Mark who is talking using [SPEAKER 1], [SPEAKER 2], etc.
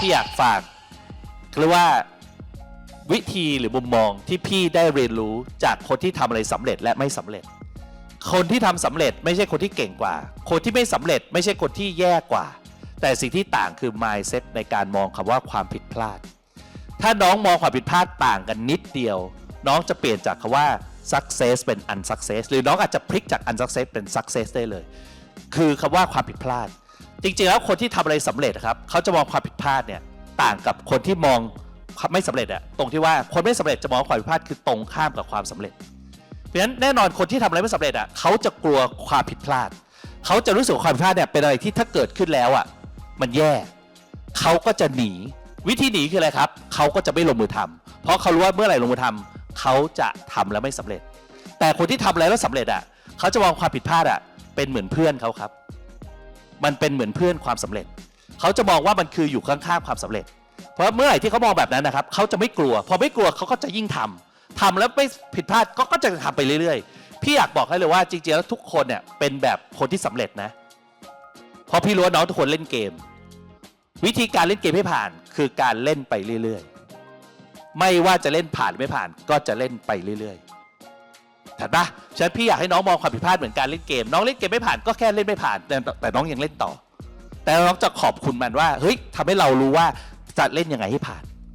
[SPEAKER 1] พี่อยากฝากเรียกว่าวิธีหรือมุมมองที่พี่ได้เรียนรู้จากคนที่ทำอะไรสำเร็จและไม่สำเร็จ คนที่ทำสำเร็จไม่ใช่คนที่เก่งกว่า คนที่ไม่สำเร็จไม่ใช่คนที่แย่กว่า แต่สิ่งที่ต่างคือ mindset ในการมองคำว่าความผิดพลาด ถ้าน้องมองความผิดพลาดต่างกันนิดเดียว น้องจะเปลี่ยนจากคำว่า success เป็น unsuccess หรือน้องอาจจะพลิกจาก unsuccess เป็น success ได้เลย คือคำว่าความผิดพลาด จริงๆแล้วคนที่ทำอะไรสำเร็จครับเขาจะมองความผิดพลาดเนี่ยต่างกับคนที่มองไม่สำเร็จอะตรงที่ว่าคนไม่สำเร็จจะมองความผิดพลาดคือตรงข้ามกับความสำเร็จ เพราะฉะนั้นแน่นอนคนที่ทำอะไรไม่สำเร็จอะเขาจะกลัวความผิดพลาด เขาจะรู้สึกความผิดพลาดเนี่ยเป็นอะไรที่ถ้าเกิดขึ้นแล้วอะมันแย่เขาก็จะหนี วิธีหนีคืออะไรครับเขาก็จะไม่ลงมือทำเพราะเขารู้ว่าเมื่อไหร่ลงมือทำเขาจะทำแล้วไม่สำเร็จ แต่คนที่ทำแล้วแล้วสำเร็จอะเขาจะมองความผิดพลาดอะเป็นเหมือนเพื่อนเขาครับ มันเป็นเหมือนเพื่อนความสำเร็จ เขาจะมองว่ามันคืออยู่ข้างๆความสำเร็จ เพราะเมื่อไหร่ที่เขามองแบบนั้นนะครับเขาจะไม่กลัว พอไม่กลัวเขาก็จะยิ่งทำทำแล้วไม่ผิดพลาดก็จะทำไปเรื่อยๆ พี่อยากบอกให้เลยว่าจริงๆแล้วทุกคนเนี่ยเป็นแบบคนที่สำเร็จนะเพราะพี่รู้ว่าน้องทุกคนเล่นเกม วิธีการเล่นเกมให้ผ่าน คือการเล่นไปเรื่อยๆ ไม่ว่าจะเล่นผ่านไม่ผ่านก็จะเล่นไปเรื่อยๆ ถัดปะฉะนั้นพี่อยากให้น้องมองความผิดพลาดเหมือนการเล่นเกม น้องเล่นเกมไม่ผ่านก็แค่เล่นไม่ผ่าน แต่แต่น้องยังเล่นต่อ แต่น้องจะขอบคุณมันว่า เฮ้ยทำให้เรารู้ว่าจะเล่นยังไงให้ผ่าน